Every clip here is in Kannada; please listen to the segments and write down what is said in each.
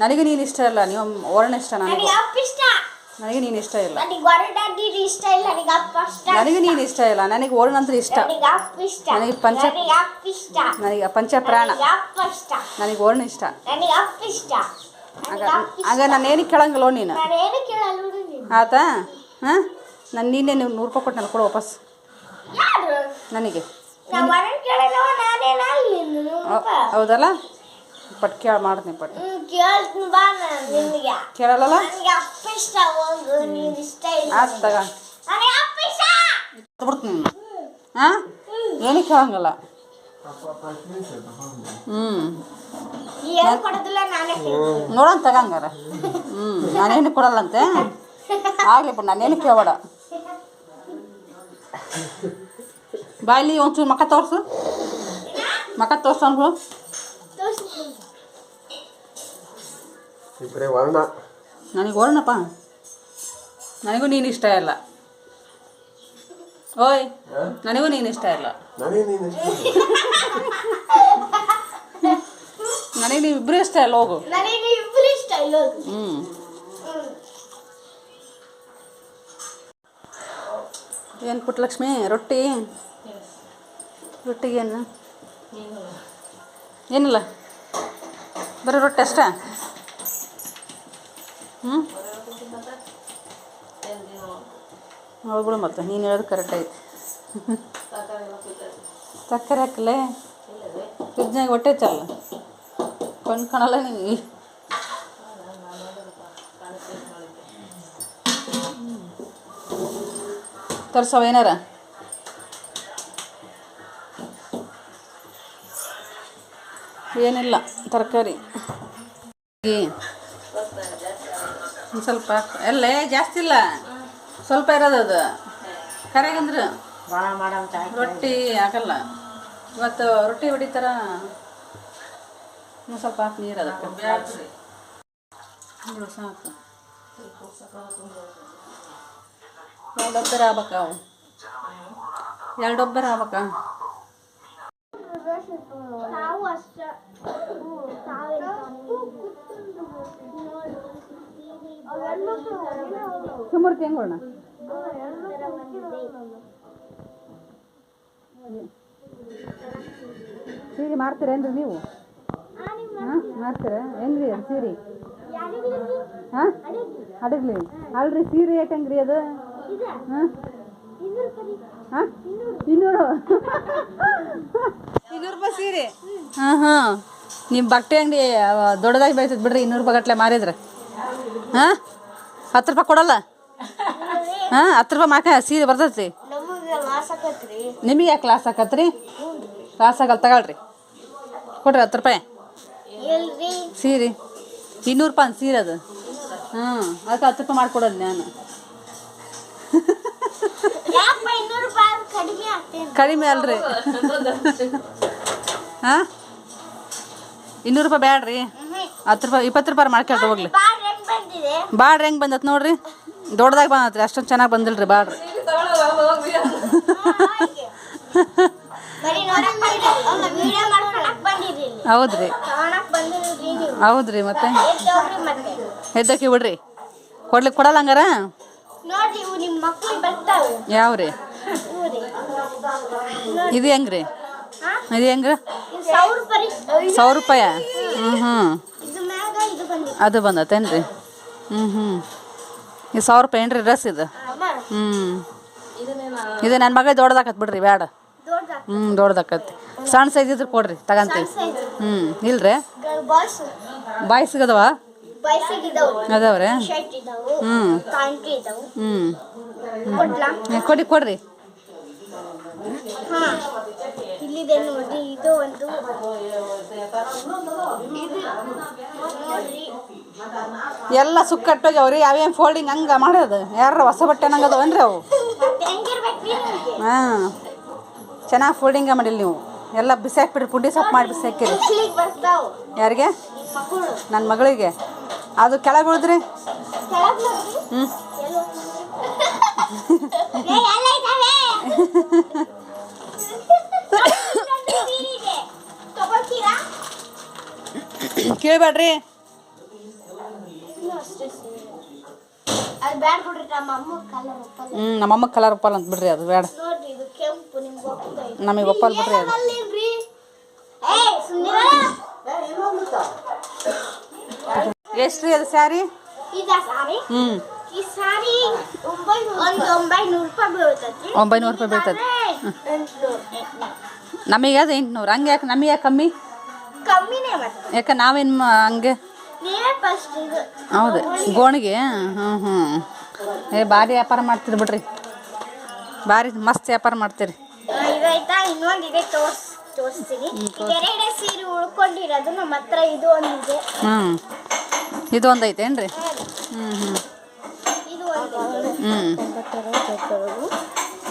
ನನಗೆ ನೀನು ಇಷ್ಟ ಇಲ್ಲ ನೀವು ವರ್ಣ ಇಷ್ಟ ನನಗೆ. ನನಗೆ ನೀನು ಇಷ್ಟ ಇಲ್ಲ. ನನಗೆ ನೀನು ಇಷ್ಟ ಇಲ್ಲ ನನಗೆ ವರ್ಣ ಅಂದ್ರೆ ಇಷ್ಟ. ನನಗೆ ಪಂಚ- ನನಗೆ ಪಂಚ ಪ್ರಾಣ ನನಗೆ ವರ್ಣ ಇಷ್ಟ. ಆಗ ಏನಕ್ಕೆ ಕೇಳಂಗಿಲ್ಲ ನೀನು? ಆತ? ಹಾಂ? ನಾನು ನೀನೇ ನೀವು ನೂರು ರೂಪಾಯಿ ಕೊಟ್ಟು ಕೊಡು ವಾಪಸ್. ನನಗೆ. ಹೌದಲ್ಲ? ಪಟ್ ಕೇಳ ಮಾಡ್ತೀನಿ ಪಟ್. ಕೇಳ್ತೀನಿ ಬಾ ನಾನು ನಿನಗೆ. ಕೇಳಲ್ಲ ನನಗೆ ಅಪ್ಪ ಇಷ್ಟ ನೀನು ಇಷ್ಟ ಇಲ್ಲ. ಆಯ್ತು ತಗ. ನನಗೆ ಅಪ್ಪ ಇಷ್ಟ ಬಿಡ್ತೀನಿ ಹಾಂ ಏನಕ್ಕೆ ಕೇಳಂಗಿಲ್ಲ. ಹ್ಞೂ ಏನು. ನೋಡೋಣ ತಗಂಗಾರ. ಹ್ಞೂ ನಾನೇನು ಕೊಡಲ್ಲಂತೆ? ಆಗಲಿ ಬಿಡು ನಾನೇನು ಕೇಳಬೇಡ. ಬಾಯಲ್ಲಿ ಒಂಚೂರು ಮಕ್ಕ ತೋರಿಸು. ಮಕ್ಕ ತೋರ್ಸು ಇಬ್ಬರೇ ವರ್ಣ. ನನಗೆ ವರ್ಣಪ್ಪ. ನನಗೂ ನೀನು ಇಷ್ಟ ಇಲ್ಲ. ಓಯ್ ನನಗೂ ನೀನು ಇಷ್ಟ ಇಲ್ಲ. ನನಗೆ ನೀನು ಇಷ್ಟ ನನಗೆ ನೀವು ಇಬ್ಬರು ಇಷ್ಟ ಇಲ್ಲ ಹೋಗು. ನನಗೆ ಇಬ್ರು ಇಷ್ಟ ಇಲ್ಲ. ಹ್ಞೂ. ಏನು ಪುಟ್ಟಲಕ್ಷ್ಮಿ ರೊಟ್ಟಿ? ರೊಟ್ಟಿಗೇನು ಏನಿಲ್ಲ? ಬರೀ ರೊಟ್ಟಿ ಅಷ್ಟ? ಹ್ಞೂ ಕೂಡ ಮತ್ತೆ, ನೀನು ಹೇಳೋದು ಕರೆಕ್ಟ್ ಐತಿ. ಸಕ್ಕರೆ ಹಾಕಲೇ ಫ್ರಿಜ್ನಾಗ ಹೊಟ್ಟೆ ಚಲ್ಲ. ಕಣ್ ಕಾಣಲ್ಲ ನಿನಗೆ ತರ್ಸವ ಏನಾರ? ಏನಿಲ್ಲ, ತರಕಾರಿ. ಒಂದು ಸ್ವಲ್ಪ. ಎಲ್ಲ ಎಲ್ಲೇ ಜಾಸ್ತಿ ಇಲ್ಲ. ಸ್ವಲ್ಪ ಇರೋದು ಅದು. ಕರೆಗಂದ್ರೆ. ರೊಟ್ಟಿ ಆಗಲ್ಲ. ಇವತ್ತು ರೊಟ್ಟಿ ಹೊಡಿತಾರ. ಒಂದು ಸ್ವಲ್ಪ ಹಾಕಿ ನೀರು ಅದಕ್ಕೆ. ಸಾಕು ಎರಡೊಬ್ಬರ ಒಬ್ಬರ ಆಗ್ಬೇಕ ಅವು. ಎರಡು ಒಬ್ಬರ ಆಗ್ಬೇಕ. ನಾವು ಅಷ್ಟೇ. ಸುಮೂರ್ತಿ ಹೆಂಗೆ ಕೊಡೋಣ ಸೀರೆ ಮಾರ್ತೀರೇನ್ರಿ ನೀವು? ಹಾಂ, ಮಾರ್ತೀರ? ಹೆಂಗ್ರಿ ಅದು ಸೀರೆ? ಹಾಂ? ಅಡಗ್ಲಿ. ಅಲ್ರಿ, ಸೀರೆ ಯಾಕೆ ಹೆಂಗ್ರಿ ಅದು? ಹಾಂ? ಹಾಂ? ಇನ್ನೂರು. ಇನ್ನೂರು ರೂಪಾಯಿ ಸೀರೆ? ಹಾಂ ಹಾಂ. ನಿಮ್ಮ ಬಟ್ಟೆ ಅಂಗಡಿ ದೊಡ್ಡದಾಗಿ ಬೆಳಿತದೆ ಬಿಡ್ರಿ, ಇನ್ನೂರು ರೂಪಾಯಿ ಗಟ್ಲೆ ಮಾರಿದ್ರೆ. ಹಾಂ? ಹತ್ತು ರೂಪಾಯಿ ಕೊಡಲ್ಲ? ಹಾಂ, ಹತ್ತು ರೂಪಾಯಿ ಮಾಕ ಸೀರೆ ಬರ್ತೈತಿ. ನಮಗೆ ಯಾಕೆ ಲಾಸ್ ಆಕತ್ರಿ ಲಾಸ್ ಆಗಲ್ಲ, ತಗೊಳ್ರಿ. ಕೊಡ್ರಿ ಹತ್ತು ರೂಪಾಯಿ. ಸೀರೆ. ಇನ್ನೂರು ರೂಪಾಯಿ ಸೀರೆ ಅದು. ಹಾಂ, ಅದಕ್ಕೆ ಹತ್ತು ರೂಪಾಯಿ ಮಾಡ್ಕೊಡಲ್ಲ ನಾನು. ಕಡಿಮೆ ಅಲ್ರಿ. ಹಾಂ? ಇನ್ನೂರು ರೂಪಾಯಿ ಬೇಡ್ರಿ ಹತ್ತು ರೂಪಾಯಿ, ಇಪ್ಪತ್ತು ರೂಪಾಯಿ ಮಾಡ್ಕೊಳ್ರಿ ಹೋಗ್ಲಿ. ಬಾಡ್ರಿ ಹೆಂಗೆ ಬಂದತ್ ನೋಡ್ರಿ? ದೊಡ್ಡದಾಗ ಬಂದತ್ರಿ ಅಷ್ಟೊಂದು ಚೆನ್ನಾಗಿ ಬಂದಿಲ್ರಿ ಬಾಡ್ರಿ. ಬಂದಿರಿ ಬಂದಿರಿ ಹೌದ್ರಿ. ಬಂದಿರಿ ಹೌದ್ರಿ ಮತ್ತೆ? ಎದ್ದಕ್ಕೆ ಬಿಡ್ರಿ. ಕೊಡ್ಲಿಕ್ಕೆ ಕೊಡಲ್ಲ ಹಂಗಾರ? ಯಾವ್ರಿ? ಇದು ಹೆಂಗ್ರಿ? ಇದು ಹೆಂಗ್ರಿ? ಸಾವಿರ ರೂಪಾಯಿ. ಹ್ಞೂ ಹ್ಞೂ ಅದು ಬಂದತೇನ್ರಿ ಹ್ಞೂ ಹ್ಞೂ ಇದು ಸಾವಿರ ರೂಪಾಯಿ ಏನು ರೀ ಡ್ರೆಸ್ ಇದು? ಹ್ಞೂ ಇದು ನನ್ನ ಮಗ ದೊಡ್ಡದಾಕತ್ ಬಿಡ್ರಿ ಬೇಡ ಹ್ಞೂ ದೊಡ್ಡದಾಕತ್ತಿ. ಸಣ್ಣ ಸೈಜ್ ಇದ್ರೆ ಕೊಡ್ರಿ, ತಗಂತೀವಿ. ಹ್ಞೂ ಇಲ್ರಿ? ಬಾಯ್ಸ್ ಬಾಯ್ ಸಿಗದವ ಬಾಯ್ಸಿಗೆ ಇದಾವು? ಅದಾವ್ರಿ? ಹ್ಞೂ ಕೊಡ್ಲಾ ಕೊಡಿ, ಕೊಡ್ರಿ. ಇದು ಒಂದು ಇದು ಸುಕ್ಕಟ್ಟೋಗ್ಯಾವ ಎಲ್ಲ ಸುಕ್ಕಟ್ಟೋಗ್ಯಾವ್ರಿ ಅವೇನು ಫೋಲ್ಡಿಂಗ್ ಹಂಗೆ ಮಾಡೋದು? ಯಾರ ಹೊಸ ಬಟ್ಟೆ ನಂಗೆ ಅಂದ್ರೆ ಅವು? ಹಾಂ. ಚೆನ್ನಾಗಿ ಫೋಲ್ಡಿಂಗ ಮಾಡಿಲ್ಲ ನೀವು. ಎಲ್ಲ ಬಿಸಾಕ್ಬಿಡ್ರಿ ಪುಡಿ ಸೊಪ್ಪು ಮಾಡಿ ಬಿಸಾಕಿರಿ ಯಾರಿಗೆ? ನನ್ನ ಮಗಳಿಗೆ. ಅದು ಕೆಳಗೆ ಉಳಿದ್ರಿ. ಹ್ಞೂ ಎಲ್ಲೋ ಎಲ್ಲ ಕೇಳಬೇಡ್ರಿ ಹ್ಞೂ ನಮ್ಮಮ್ಮ ಕಲರ್ ಒಪ್ಪಲ್ಲ. ಅಂತ ಬಿಡ್ರಿ ಅದು ಬೇಡ ನೋಡ್ರಿ ಇದು ಕೆಂಪು ನಿಮ್ಗೆ ಒಪ್ಪಲ್ ಬಿಡ್ರಿ ಅದು. ಎಷ್ಟು ರೀ ಅದು ಸ್ಯಾರಿ? ಹ್ಮ್ ಸಾರಿ ಹ್ಞೂ ಈ ಸಾರಿ ಒಂಬೈನೂರು ರೂಪಾಯಿ. ಬೀಳ್ತದೆ ನಮಗೆ ಅದು. ಎಂಟುನೂರು. ಹಂಗೆ ಯಾಕೆ ನಮಗೆ ಯಾಕೆ ಕಮ್ಮಿ? ಯಾಕೆ ನಾವೇನು ಹಂಗೆ ಹೌದು ಗೋಣಿಗೆ ಹ್ಞೂ ಹ್ಞೂ ಏ ಭಾರಿ ವ್ಯಾಪಾರ ಮಾಡ್ತೀರಿ ಬಿಡ್ರಿ. ಭಾರಿ ಮಸ್ತ್ ವ್ಯಾಪಾರ ಮಾಡ್ತೀರಿ. ಇನ್ನೊಂದು ಇದೆ ತೋರ್ಸ್ ತೋರಿಸ್ತೀನಿ. ಎರಡೇ ಸೀರೆ ಉಳ್ಕೊಂಡಿರೋದು ನಮ್ಮ ಹತ್ರ ಇದು ಒಂದಿದೆ. ಹ್ಞೂ ಇದು ಒಂದು ಐತೇನ್ರಿ ಹ್ಞೂ ಹ್ಞೂ ಇದು ಹ್ಞೂ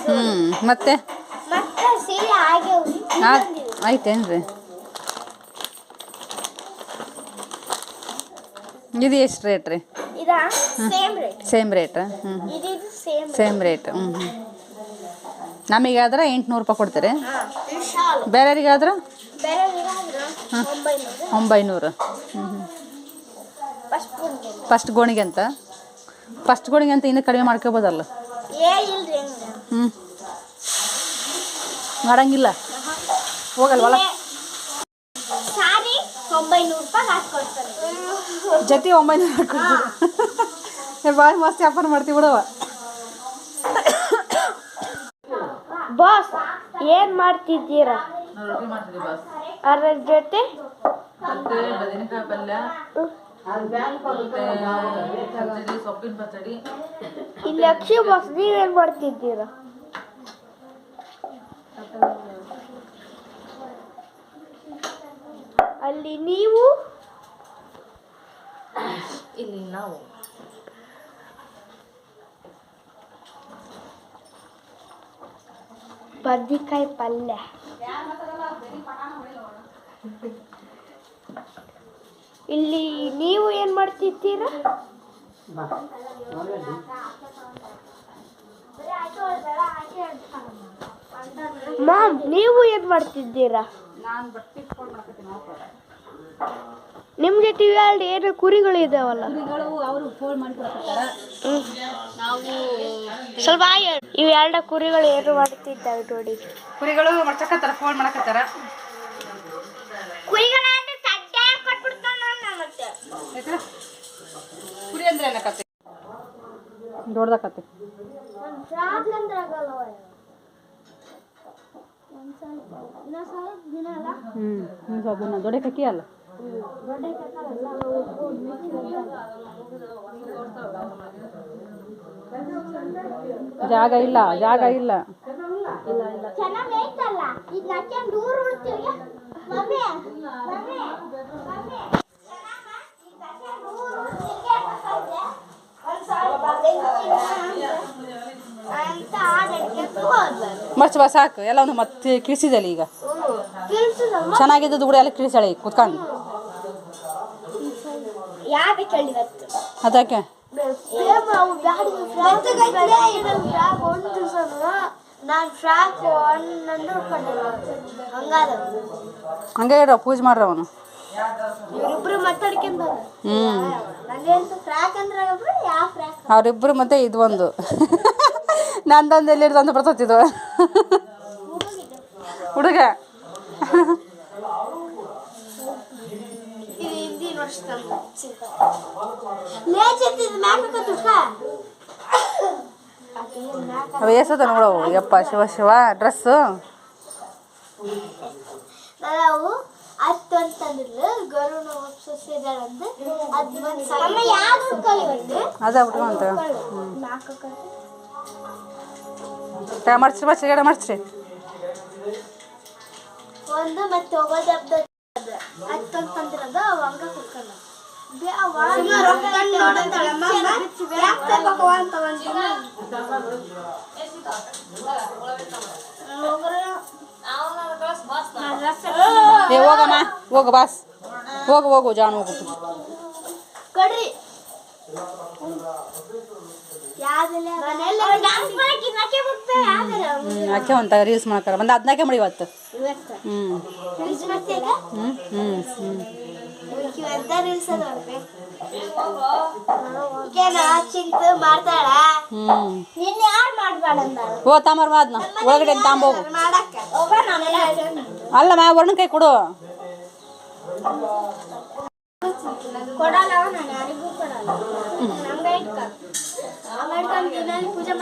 ಹ್ಞೂ ಮತ್ತೆ? ಮತ್ತೆ ಸೀರೆ. ಐತೇನ್ರಿ ಇದು ಎಷ್ಟು ರೇಟ್ ರೀ? ಇದಾ? ಸೇಮ್ ರೇಟ್ ಸೇಮ್ ರೇಟ್ ಹ್ಞೂ ಇದು ಸೇಮ್ ಸೇಮ್ ರೇಟ್ ಹ್ಞೂ ಹ್ಞೂ ನಮಗಾದ್ರೆ ಎಂಟುನೂರು ರೂಪಾಯಿ ಕೊಡ್ತೀರಿ? ಬೇರೆಯವರಿಗಾದ್ರೆ? ಬೇರೆ ಒಂಬೈನೂರು. ಹ್ಞೂ ಹ್ಞೂ ಫಸ್ಟ್ ಗೋಣಿಗೆ. ಅಂತ? ಫಸ್ಟ್ ಗೋಣಿಗೆ ಅಂತ ಇನ್ನೂ ಕಡಿಮೆ ಮಾಡ್ಕೋಬೋದಲ್ಲ? ಹ್ಞೂ ಮಾಡಂಗಿಲ್ಲ? ಹೋಗಲ್ವಲ್ಲ? ಒಂಬೈನೂರು ರೂಪಾಯಿ ಹಾಕೊಡ್ತಾರೆ ಜೊತೆ ಒಂಬೈನೂರು ಹಾಕ್ಕೊಡ್ತೀವಿ ಭಾಳ ಮಸ್ತ್ ವ್ಯಾಪಾರ ಮಾಡ್ತೀವಿ ಬಿಡವ ಬಾಸ್ ಏನ್ ಮಾಡ್ತಿದ್ದೀರಾ ಅದ್ರ ಜೊತೆ ಬದನೆಕಾಯಿ ಪಲ್ಯ ಸೊಪ್ಪಿನ ಪಚಡಿ ಇಲ್ಲಿ ಅಕ್ಷಿ ಬಾಸ್ ನೀವೇನ್ ಮಾಡ್ತಿದ್ದೀರಾ ಅಲ್ಲಿ ನೀವು? ಇಲ್ಲಿ ನಾವು. ಬದ್ನಿಕಾಯಿ ಪಲ್ಯ. ಇಲ್ಲಿ ನೀವು ಏನು ಮಾಡ್ತಿದ್ದೀರಾ? ಮಾಮ್ ನೀವು ಏನ್ ಮಾಡ್ತಿದ್ದೀರಾ? ನಿಮ್ಗೆ ಟಿವಿ ಅಲ್ಲಿ ಏನು ಕುರಿಗಳು ಇದಾವಲ್ಲ? ಅವರು ಫೋನ್ ಕೊಡ್ತಾರೆ ನಾವು ಸ್ವಲ್ಪ ಇವು ಎರಡು ಕುರಿಗಳು ಏನು ಮಾಡ್ತಿದ್ದಾವೆ ನೋಡಿ. ಕುರಿಗಳು ಮಾಡ್ಸಕತ್ತಾರ ಫೋನ್ ಮಾಡಕತ್ತಾರ? ಕುರಿ ಅಂದ್ರೆ ಏನಕತ್ತೆ ದೊಡ್ಡದಕತ್ತೆ ಹ್ಞೂ ಸ್ವಲ್ಪ ದೊಡ್ಡ ಕಕ್ಕಿ ಅಲ್ಲ ಜಾಗ ಇಲ್ಲ ಜಾಗ ಇಲ್ಲ ನಾಕೆ ದೂರ ಮಮ್ಮಿ ಮಮ್ಮಿ ಮಮ್ಮಿ ಅಂತ ಆಡಕ್ಕೆ ಹೋದ್ಲು ಮರ್ಚ್ ಬಾ ಸಾಕು. ಎಲ್ಲ ಒಂದು ಮತ್ತೆ ಕಿಳಿಸಿದಲ್ಲ ಈಗ. ಚೆನ್ನಾಗಿದ್ದದ್ದು ಕೂಡ ಎಲ್ಲ ಕಿಳಿಸಾಳೆ ಈಗ ಕುತ್ಕೊಂಡು. ಅದಕ್ಕೆ ನಾನು ಫ್ರಾಕ್ ಒಂದು ಹಂಗಾದ ಹಂಗೆ ಇರೋ ಪೂಜೆ ಮಾಡ್ರ ಅವನು. ಇವರಿಬ್ರು ಮಾತಾಡ್ಕೊಂಡ್ ಹ್ಞೂ ನಂದೇಂತ ಫ್ರಾಕ್ ಅಂದ್ರೆ ಯಾವ ಫ್ರಾಕ್ ಅವರಿಬ್ಬರು ಮತ್ತೆ ಇದು ಒಂದು. ನಂದೊಂದು ಎಲ್ಲಿಡ್ದು ಅಂತ ಬರ್ತತಿದ್ದು ಹುಡುಗ. ಎಸತ ನೋಡವು ಯಪ್ಪ ಶಿವ ಶಿವ ಡ್ರೆಸ್ಸು. ನಾವು ಹತ್ತು ಅಂತಂದ್ರೆ ಗರುಣ ಸೊಸೆದಾಳಂದು ಅದು. ಒಂದು ಅಮ್ಮ ಯಾವ್ದು ಕಲಿಯುತ್ತೆ ಅದ ಬಿಟ್ಕೊಂತ ನಾಲ್ಕು ಮರ್ಚ್ರಿ ಮರ್ಚ್ರಿ ಎಡ ಮರ್ಚ್ರಿ ಒಂದು ಮತ್ತೆ ಹೋಗೋದು ಹಬ್ಬದ ಹತ್ತು ಅಂತಂದಿರೋದು ಅವ ಹಂಗ ಕುತ್ಕೊಂಡ ಏ ಹೋಗಮ್ಮ ಹೋಗು ಬಾಸ್. ಹೋಗು ಹೋಗು ಜಾನ್ ಹೋಗು. ಕಡ್ರಿ. ಅಕ್ಕೆ ಒಂದು ರೀಲ್ಸ್ ಮಾಡ್ತಾರೆ? ಬಂದ ಅದನ್ನಾಕೆ ಮಾಡಿ ಇವತ್ತು. ಓ ತಾಮರ್ ಮಾದ್ನ. ಒಳಗಡೆ ತಾಂಬೋಗು ಅಲ್ಲ ಮಾ ವರ್ಣ ಕೈ ಕೊಡು. ಕೊಡಲ್ಲ ನಾನು ಯಾರಿಗೂ ಕೊಡಲ್ಲ. ಪೂಜೆ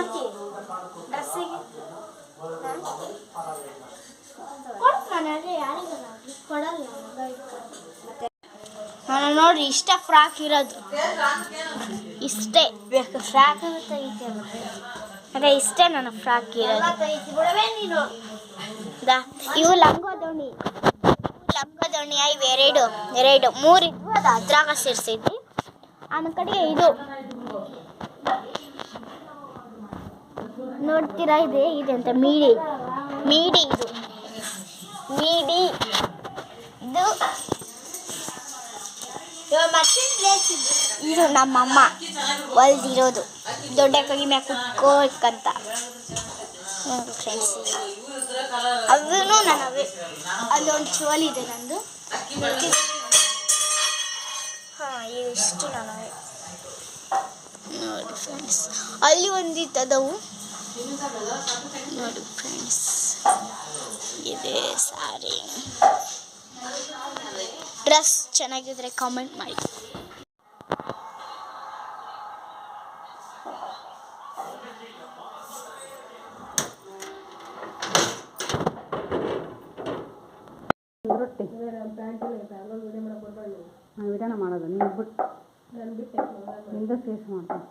ಡ್ರೆಸ್ಸಿಗೆ ಯಾರಿಗೂ ಕೊಡಲ್ಲ ನಾನು ನೋಡ್ರಿ ಇಷ್ಟ ಫ್ರಾಕ್ ಇರೋದು ಇಷ್ಟೇ ಬೇಕು ಫ್ರಾಕ್ ತೆಗಿತೇನೆ ಅದೇ ಇಷ್ಟೇ ನನ್ನ ಫ್ರಾಕ್ ಇರೋದು ಇವು ಲಂಗ ದೋಣಿ ಲಂಗ ದೋಣಿ ಇವು ಎರಡು ಎರಡು ಮೂರು ಇದ್ವು ಅದು ಅದ್ರಾಗ ಸೇರಿಸಿದ್ವಿ ಆಮೇಲೆ ಕಡೆಗೆ ಇದು ನೋಡ್ತೀರಾ? ಇದೆ ಇದೆ ಅಂತ ಮೀಡಿ. ಮೀಡಿ ಇದು. ಮೀಡಿ ಇದು. ಇದು ನಮ್ಮಮ್ಮ. ಹೊಲ್ದಿರೋದು ದೊಡ್ಡ ಕೈ ಮ್ಯಾಗ ಕುತ್ಕೋಬೇಕಂತ ಫ್ರೆಂಡ್ಸ್ ಅದೂ ನನ್ನ ಅಲ್ಲೊಂದು ಚೋಲ್ ಇದೆ ನಂದು. ಹಾಂ ಇಷ್ಟು ನಾನು ನೋಡಿ ಫ್ರೆಂಡ್ಸ್ ಅಲ್ಲಿ ಒಂದಿತ್ತು ನೋಡಿ ಫ್ರೆಂಡ್ಸ್ ಇದೆ ಸಾರಿ ಡ್ರೆಸ್ ಚೆನ್ನಾಗಿದ್ರೆ ಕಾಮೆಂಟ್ ಮಾಡಿ ರೊಟ್ಟಿ ನಾವು ವಿಧಾನ ಮಾಡೋದು ನೀನು ಬಿಟ್ಟು ನಿಂದ ಸೇಸ್ ಮಾಡ್ತೀನಿ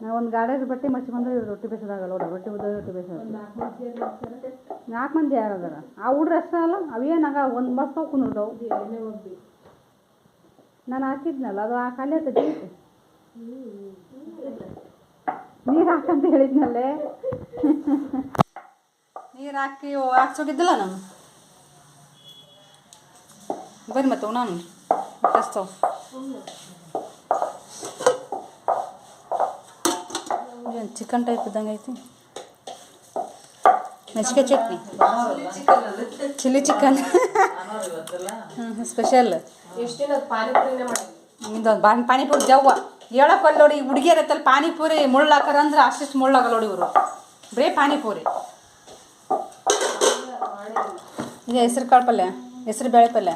ನಾವು ಒಂದು ಗಾಡಿಯಲ್ಲಿ ಬಟ್ಟೆ ಮಚ್ಚಿ ಬಂದ್ರೆ ಇವ್ರು ರೊಟ್ಟಿ ಬೇಸೋದಾಗಲ್ಲ ನೋಡ ರೊಟ್ಟಿ ಉದ್ದ ರೊಟ್ಟಿ ಬೇಸೋದು ನಾಲ್ಕು ಮಂದಿ ಯಾರು ಅದಾರ? ಆ ಹುಡ್ರ ಅಷ್ಟೇ ಅಲ್ಲ ಅವೇನಾಗ ಒಂದು ಬಸ್ ಕುಂದಿರ್ತಾವು ನಾನು ಹಾಕಿದ್ನಲ್ಲ ಅದು ಆ ಖಾಲಿ ಆಗ್ತದೆ ನೀರು ಹಾಕಂತ ಹೇಳಿದ್ನಲ್ಲೇ. ನೀರು ಹಾಕಿ ಹಾಕ್ಸೋಗಿದ್ದಿಲ್ಲ ನಾನು? ಬರ್ರಿ ಮತ್ತೆ ಉಣ್ಣೋಣ ಕಸ್ತವ್ ಚಿಕನ್ ಟೈಪ್ ಇದ್ದಂಗೆ ಐತಿ. ಮೆಚ್ಕೆ ಚಟ್ನಿ. Chilli chicken. ಸ್ಪೆಷಲ್ ಇದೊಂದು ಬಾನ್ ಪಾನಿಪುರಿ ಜವ್ವ. ಹೇಳಕ್ಕಲ್ಲ ನೋಡಿ ಹುಡುಗಿಯರ ಹತ್ತಲ್ಲಿ ಪಾನಿಪುರಿ ಮುಳ್ಳಾಕರ ಅಂದ್ರೆ ಅಷ್ಟಿಷ್ಟು ಮುಳ್ಳಾಗಲ್ಲ ನೋಡಿ ಇವರು. ಬರೀ ಪಾನಿಪುರಿ. ಇದು ಹೆಸ್ರು ಕಾಳು ಪಲ್ಯ ಹೆಸ್ರು ಬೇಳೆ ಪಲ್ಯ.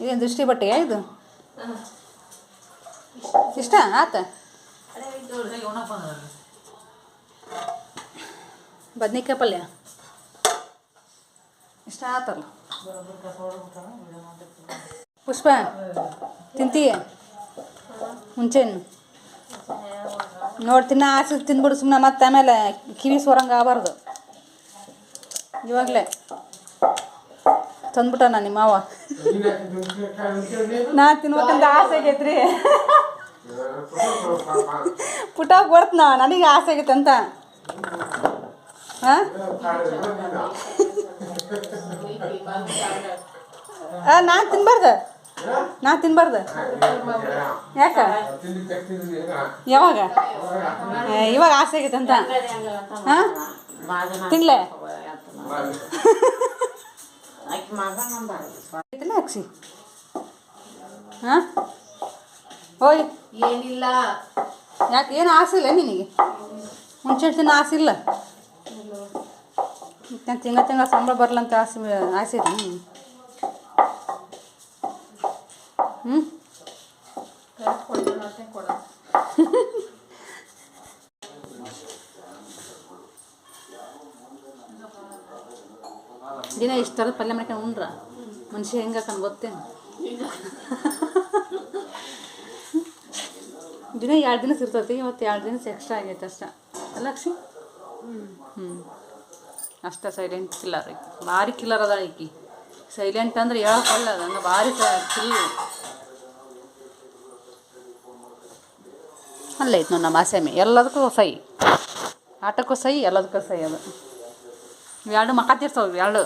ಇದೇನು ದೃಷ್ಟಿ ಬಟ್ಟೆಯಾ ಇದು? ಇಷ್ಟ ಆತ? ಬದ್ನಿಕಾಯಿ ಪಲ್ಯ? ಇಷ್ಟ ಆತಲ್ಲ. ಪುಷ್ಪ ತಿಂತೀಯ? ಮುಂಚೆನು ನೋಡ್ತೀನಿ ಆಸೆ ತಿಂದ್ಬಿಡು ಸುಮ್ಮನೆ ಮತ್ತೆ ಆಮೇಲೆ ಕಿವಿ ಸೋರಂಗೆ ಆಗಬಾರ್ದು. ಇವಾಗಲೇ. ತಂದ್ಬಿಟ್ಟ ನಿಮ್ಮ ಮಾವ ನಾ ತಿನ್ಬೇಕಂತ ಆಸೆ ಆಗೈತ್ರಿ ಪುಟ ಕೊಡ್ತನ ನನಗೆ ಆಸೆ ಆಗೈತೆ ಅಂತ. ಹಾಂ? ನಾನು ತಿನ್ಬಾರ್ದು? ನಾ ತಿನ್ಬಾರ್ದು? ಯಾಕ? ಯಾವಾಗ? ಇವಾಗ ಆಸೆ ಆಗೈತೆ ಅಂತ. ಹಾಂ? ತಿನ್ಲೆ? ಅಕ್ಷಿ? ಹಾಂ? ಓಯ್ ಏನಿಲ್ಲ. ಯಾಕೆ ಏನು ಆಸೆ ಇಲ್ಲ ನಿನಗೆ? ಮುಂಚೆ ದಿನ ಆಸೆ ಇಲ್ಲ? ತಿಂಗಳ ತಿಂಗ ತಿಂಗ ಸಂಬಳ ಬರಲಂತ ಆಸೆ ಆಸೆ ಹ್ಞೂ ದಿನ ಇಷ್ಟು ಥರದ ಪಲ್ಯ ಮಾಡ್ಕೊಂಡು ಉಂಡ್ರ? ಮನುಷ್ಯ ಹೆಂಗೆ ಹಾಕೊಂಡು ಗೊತ್ತೇನು? ದಿನ ಎರಡು ದಿನ ಇರ್ತೈತಿ, ಇವತ್ತು ಎರಡು ದಿನ ಎಕ್ಸ್ಟ್ರಾ ಆಗೈತೆ ಅಷ್ಟ. ಲಕ್ಷ್ಮಿ? ಹ್ಞೂ ಅಷ್ಟೇ ಸೈಲೆಂಟ್ ಕಿಲ್ಲರ್ ಐತಿ ಭಾರಿ ಕಿಲ್ಲರ್ ಅದ ಈಕಿ. ಸೈಲೆಂಟ್ ಅಂದ್ರೆ ಹೇಳಕ್ಕಲ್ಲ ಹಂಗೆ ಭಾರಿ ಕಿಲ್ ಅಲ್ಲ ಐತೆ ನೋಡಿ ನಮ್ಮ ಆಸೆಮೆ. ಎಲ್ಲದಕ್ಕೂ ಸೈ. ಆಟಕ್ಕೂ ಸೈ, ಎಲ್ಲದಕ್ಕೂ ಸೈ ಅದು. ಎರಡು ಮಕ್ಕ ತೀರ್ತಾವೆ ಎರಡು.